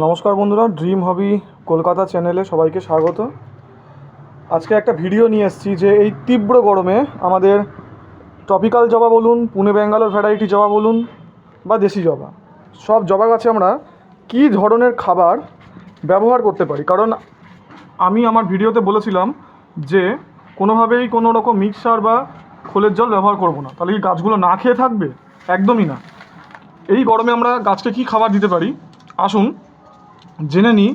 নমস্কার বন্ধুরা ড্রিম হবি কলকাতা চ্যানেলে সবাইকে স্বাগত। আজকে একটা ভিডিও নিয়ে এসেছি যে এই তীব্র গরমে আমাদের টপিক্যাল জবা বলুন, পুনে ব্যাঙ্গালোর ভ্যারাইটি জবা বলুন বা দেশি জবা, সব জবা গাছে আমরা কী ধরনের খাবার ব্যবহার করতে পারি? কারণ আমি আমার ভিডিওতে বলেছিলাম যে কোনোভাবেই কোনো রকম মিক্সার বা খোলের জল ব্যবহার করব না। তাহলে কি গাছগুলো না খেয়ে থাকবে? একদমই না। এই গরমে আমরা গাছকে কী খাবার দিতে পারি? আসুন জেনে নিই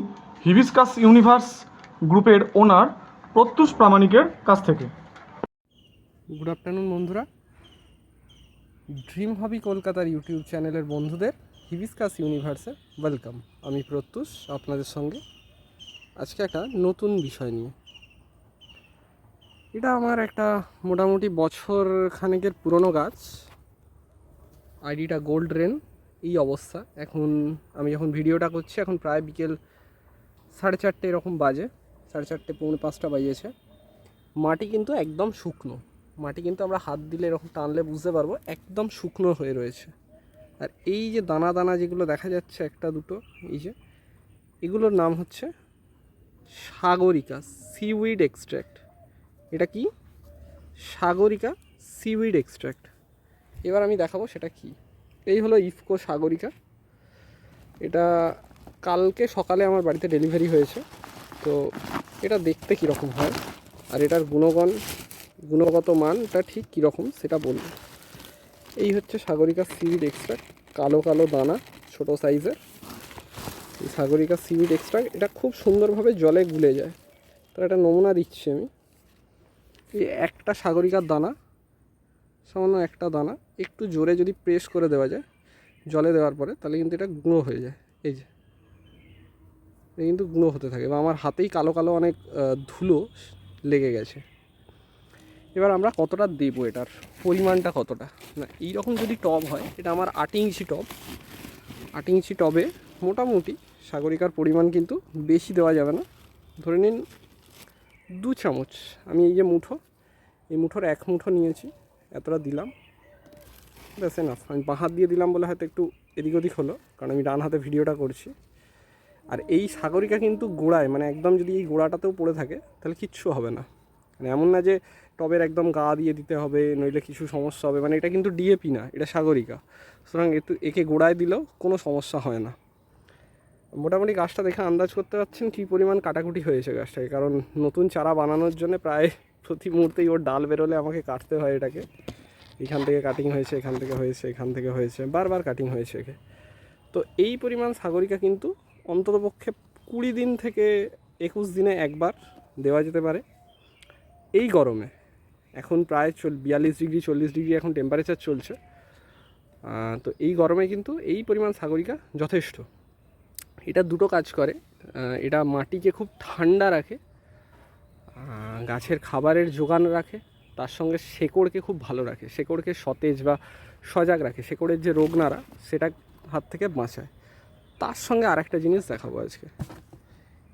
হিবিসকাস ইউনিভার্স গ্রুপের ওনার প্রত্যুষ প্রামাণিকের কাছ থেকে। গুড আফটারনুন বন্ধুরা। ড্রিম হবি কলকাতার ইউটিউব চ্যানেলের বন্ধুদের হিবিসকাস ইউনিভার্সে ওয়েলকাম আমি প্রত্যুষ আপনাদের সঙ্গে। আজকে একটা নতুন বিষয় নিয়ে। এটা আমার একটা মোটামুটি বছর খানেকের পুরনো গাছ। আইডিটা গোল্ড রেন এই অবস্থা। এখন আমি যখন ভিডিওটা করছি, এখন প্রায় বিকেল সাড়ে চারটে এরকম বাজে। সাড়ে চারটে, পৌনে পাঁচটা বাজিয়েছে। মাটি কিন্তু একদম শুকনো। মাটি কিন্তু আমরা হাত দিলে এরকম টানলে বুঝতে পারব, একদম শুকনো হয়ে রয়েছে। আর এই যে দানা দানা যেগুলো দেখা যাচ্ছে একটা দুটো, এই যে, এগুলোর নাম হচ্ছে সাগরিকা সিউইড এক্সট্র্যাক্ট এটা কি? সাগরিকা সিউইড এক্সট্র্যাক্ট এবার আমি দেখাবো সেটা কি। এই হলো ইফকো সাগরিকা। এটা কালকে সকালে আমার বাড়িতে ডেলিভারি হয়েছে। তো এটা দেখতে কীরকম হয় আর এটার গুণগণ, গুণগত মানটা ঠিক কীরকম সেটা বলব। এই হচ্ছে সাগরিকা সিউইড এক্সট্রা কালো কালো দানা, ছোট সাইজের। এই সাগরিকা সিউইড এক্সট্রা এটা খুব সুন্দরভাবে জলে গুলে যায়। তো একটা নমুনা দিচ্ছি আমি। এই একটা সাগরিকার দানা সামান্য একটা দানা, একটু জোরে যদি প্রেস করে দেওয়া যায়, জলে দেওয়ার পরে, তাহলে কিন্তু এটা গুঁড়ো হয়ে যায়। এই যে, এটা কিন্তু গুঁড়ো হতে থাকে, বা আমার হাতেই কালো কালো অনেক ধুলো লেগে গেছে। এবার আমরা কতটা দেবো এটার? পরিমাণটা কতটা? না, এইরকম যদি টব হয়, এটা আমার আট ইঞ্চি টব। আট ইঞ্চি টবে মোটামুটি সাগরিকার পরিমাণ কিন্তু বেশি দেওয়া যাবে না। ধরে নিন দু চামচ। আমি এই যে মুঠো, এই মুঠোর এক মুঠো নিয়েছি। এতটা দিলাম। ব্যাস এনাফ আমি বাঁ হাত দিয়ে দিলাম বলে হয়তো একটু এদিক ওদিক হলো, কারণ আমি ডান হাতে ভিডিওটা করছি। আর এই সাগরিকা কিন্তু গোড়ায় মানে একদম যদি এই গোড়াটাতেও পড়ে থাকে, তাহলে কিচ্ছু হবে না। মানে এমন না যে টবের একদম গা দিয়ে দিতে হবে, নইলে কিছু সমস্যা হবে মানে এটা কিন্তু ডিএপি না, এটা সাগরিকা। সুতরাং একটু একে গোড়ায় দিলেও কোনো সমস্যা হয় না। মোটামুটি গাছটা দেখে আন্দাজ করতে পারছেন কী পরিমাণ কাটাকুটি হয়েছে গাছটাকে, কারণ নতুন চারা বানানোর জন্য প্রায় প্রতি মুহূর্তেই ওর ডাল বেরোলে আমাকে কাটতে হয় এটাকে। এখান থেকে কাটিং হয়েছে, এখান থেকে হয়েছে, এখান থেকে হয়েছে, বারবার কাটিং হয়েছে একে। তো এই পরিমাণ সাগরিকা কিন্তু অন্ততপক্ষে কুড়ি দিন থেকে একুশ দিনে একবার দেওয়া যেতে পারে। এই গরমে এখন প্রায় চল, বিয়াল্লিশ ডিগ্রি, চল্লিশ ডিগ্রি এখন টেম্পারেচার চলছে। তো এই গরমে কিন্তু এই পরিমাণ সাগরিকা যথেষ্ট। এটা দুটো কাজ করে। এটা মাটিকে খুব ঠান্ডা রাখে। গাছের খাবারের যোগান রাখে, তার সঙ্গে শেকড়কে খুব ভালো রাখে। শেকড়কে সতেজ বা সজাগ রাখে। শেকড়ের যে রোগ নাড়া সেটা হাত থেকে বাঁচায়। তার সঙ্গে আর একটা জিনিস দেখাবো আজকে।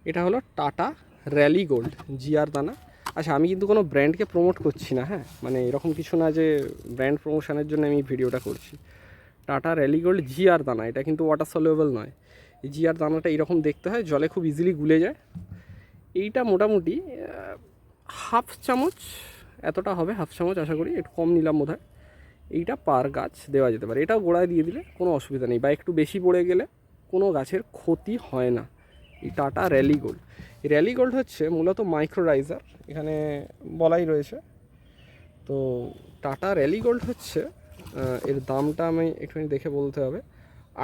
এটা হলো টাটা র্যালি গোল্ড, জিআর দানা। আচ্ছা আমি কিন্তু কোনো ব্র্যান্ডকে প্রমোট করছি না হ্যাঁ? মানে এরকম কিছু না যে ব্র্যান্ড প্রমোশনের জন্য আমি ভিডিওটা করছি। টাটা র্যালি গোল্ড, জিআর দানা, এটা কিন্তু ওয়াটার সলিউবল নয়। এই জিআর দানাটা এরকম দেখতে হয়, জলে খুব ইজিলি গুলে যায়। এইটা মোটামুটি হাফ চামচ, এতটা হবে হাফ চামচ আশা করি, একটু কম নিলাম বোধ এইটা পার গাছ দেওয়া যেতে পারে। এটাও গোড়ায় দিয়ে দিলে কোনো অসুবিধা নেই বা একটু বেশি পড়ে গেলে কোনো গাছের ক্ষতি হয় না। এই Tata rally gold rally gold হচ্ছে মূলত মাইক্রোরাইজার, এখানে বলাই রয়েছে। তো টাটা র্যালি গোল্ড হচ্ছে এর দামটা আমি একটুখানি দেখে বলতে হবে।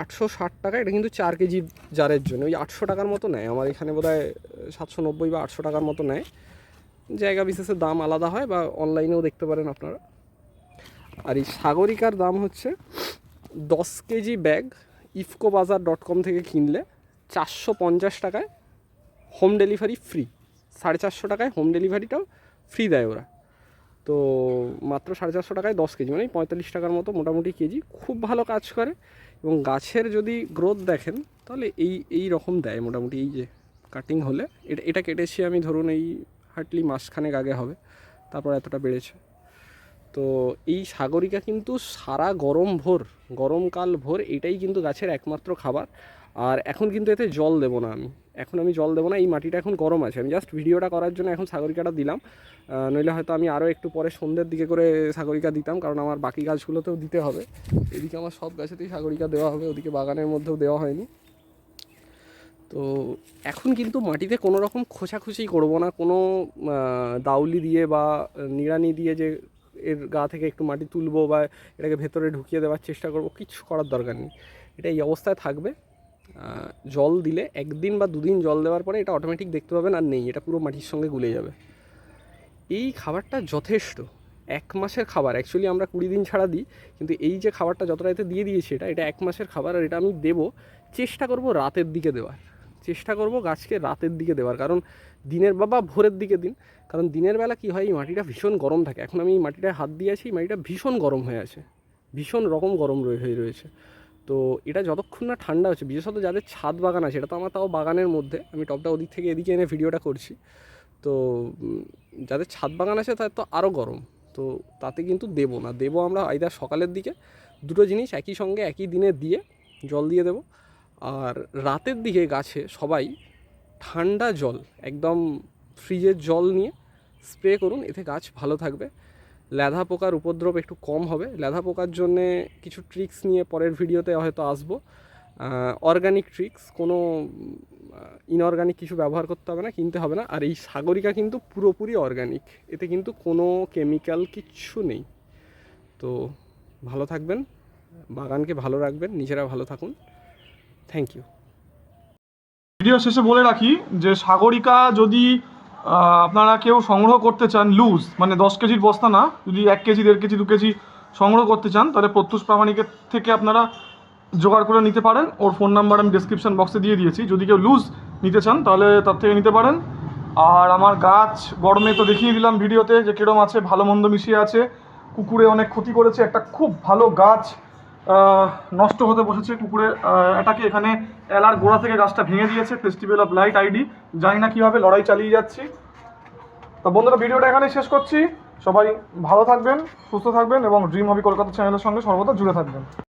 আটশো ষাট টাকা, এটা কিন্তু চার কেজি জারের জন্য। ওই আটশো টাকার মতো নেয়। আমার এখানে বোধ হয় সাতশো নব্বই বা আটশো টাকার মতো নেয়। জায়গা বিশেষে দাম আলাদা হয় বা অনলাইনেও দেখতে পারেন আপনারা। আর এই সাগরিকার দাম হচ্ছে দশ কেজি ব্যাগ ইফকো বাজার ডট কম থেকে কিনলে চারশো পঞ্চাশ টাকায় হোম ডেলিভারি ফ্রি। সাড়ে চারশো টাকায় হোম ডেলিভারিটাও ফ্রি দেয় ওরা। তো মাত্র সাড়ে চারশো টাকায় দশ কেজি মানে পঁয়তাল্লিশ টাকার মতো মোটামুটি কেজি। খুব ভালো কাজ করে এবং গাছের যদি গ্রোথ দেখেন, তাহলে এই এই রকম দেয় মোটামুটি এই যে কাটিং হলে। এটা এটা কেটেছি আমি ধরুন এই হার্টলি মাসখানেক আগে হবে, তারপর এতটা বেড়েছে। তো এই সাগরিকা কিন্তু সারা গরম ভোর গরমকাল ভোর এটাই কিন্তু গাছের একমাত্র খাবার। আর এখন কিন্তু এতে জল দেবো না আমি। এখন আমি জল দেবো না, এই মাটিটা এখন গরম আছে। আমি জাস্ট ভিডিওটা করার জন্য এখন সাগরিকাটা দিলাম। নইলে হয়তো আমি আরও একটু পরে সন্ধ্যের দিকে করে সাগরিকা দিতাম, কারণ আমার বাকি গাছগুলোতেও দিতে হবে। এদিকে আমার সব গাছেতেই সাগরিকা দেওয়া হবে, ওদিকে বাগানের মধ্যেও দেওয়া হয়নি। তো এখন কিন্তু মাটিতে কোনো রকম খোঁচাখুচি করব না। কোনো দাউলি দিয়ে বা নিড়ানি দিয়ে যে এর গা থেকে একটু মাটি তুলবো বা এটাকে ভেতরে ঢুকিয়ে দেওয়ার চেষ্টা করব, কিছু করার দরকার নেই। এটা এই অবস্থায় থাকবে। জল দিলে, একদিন বা দুদিন জল দেওয়ার পরে এটা অটোমেটিক দেখতে পাবেন আর নেই, এটা পুরো মাটির সঙ্গে গুলে যাবে। এই খাবারটা যথেষ্ট, এক মাসের খাবার অ্যাকচুয়ালি আমরা কুড়ি দিন ছাড়া দিই, কিন্তু এই যে খাবারটা যতটা এতে দিয়ে দিয়েছি এটা এটা এক মাসের খাবার আর এটা আমি দেবো, চেষ্টা করব রাতের দিকে দেওয়ার। চেষ্টা করব গাছকে রাতের দিকে দেওয়ার, কারণ দিনের বা বা ভোরের দিকে দিন, কারণ দিনের বেলা কি হয়, এই মাটিটা ভীষণ গরম থাকে। এখন আমি এই মাটিটায় হাত দিয়ে আছি, এই মাটিটা ভীষণ গরম হয়ে আছে, ভীষণ রকম গরম হয়ে রয়েছে। তো এটা যতক্ষণ না ঠান্ডা হচ্ছে, বিশেষত যাদের ছাদ বাগান আছে, এটা তো আমার তাও বাগানের মধ্যে, আমি টপটা ওদিক থেকে এদিকে এনে ভিডিওটা করছি। তো যাদের ছাদ বাগান আছে তাদের তো আরও গরম, তো তাতে কিন্তু দেবো না। দেবো আমরা আইদার সকালের দিকে, দুটো জিনিস একই সঙ্গে একই দিনে দিয়ে জল দিয়ে দেবো। আর রাতের দিকে গাছে সবাই ঠান্ডা জল, একদম ফ্রিজের জল নিয়ে স্প্রে করুন, এতে গাছ ভালো থাকবে। ল্যাধা পোকার উপদ্রব একটু কম হবে। ল্যাধা পোকার জন্যে কিছু ট্রিক্স নিয়ে পরের ভিডিওতে হয়তো আসব। অর্গানিক ট্রিক্স কোনো ইনঅর্গানিক কিছু ব্যবহার করতে হবে না, কিনতে হবে না। আর এই সাগরিকা কিন্তু পুরোপুরি অর্গানিক এতে কিন্তু কোনো কেমিক্যাল কিচ্ছু নেই। তো ভালো থাকবেন, বাগানকে ভালো রাখবেন, নিজেরা ভালো থাকুন। থ্যাংক ইউ ভিডিও শেষে বলে রাখি যে, সাগরিকা যদি আপনারা কেউ সংগ্রহ করতে চান লুজ মানে দশ কেজির বস্তা না, যদি এক কেজি, দেড় কেজি, দু কেজি সংগ্রহ করতে চান, তাহলে প্রত্যুষ প্রামাণিকের থেকে আপনারা জোগাড় করে নিতে পারেন। ওর ফোন নাম্বার আমি ডিসক্রিপশন বক্সে দিয়ে দিয়েছি। যদি কেউ লুজ নিতে চান, তাহলে তার থেকে নিতে পারেন। আর আমার গাছ গরমে তো দেখিয়ে দিলাম ভিডিওতে যে কিরম আছে, ভালো মন্দ মিশিয়ে আছে, কুকুরে অনেক ক্ষতি করেছে। একটা খুব ভালো গাছ নষ্ট হতে বসেছে কুকুরের। এটাকে এখানে এলার গোড়া থেকে গাছটা ভেঙে দিয়েছে ফেস্টিভ্যাল অফ লাইট আইডি জানি না কীভাবে লড়াই চালিয়ে যাচ্ছি। তা বন্ধুরা, ভিডিওটা এখানেই শেষ করছি। সবাই ভালো থাকবেন, সুস্থ থাকবেন এবং ড্রিম হবি কলকাতা চ্যানেলের সঙ্গে সর্বদা জুড়ে থাকবেন।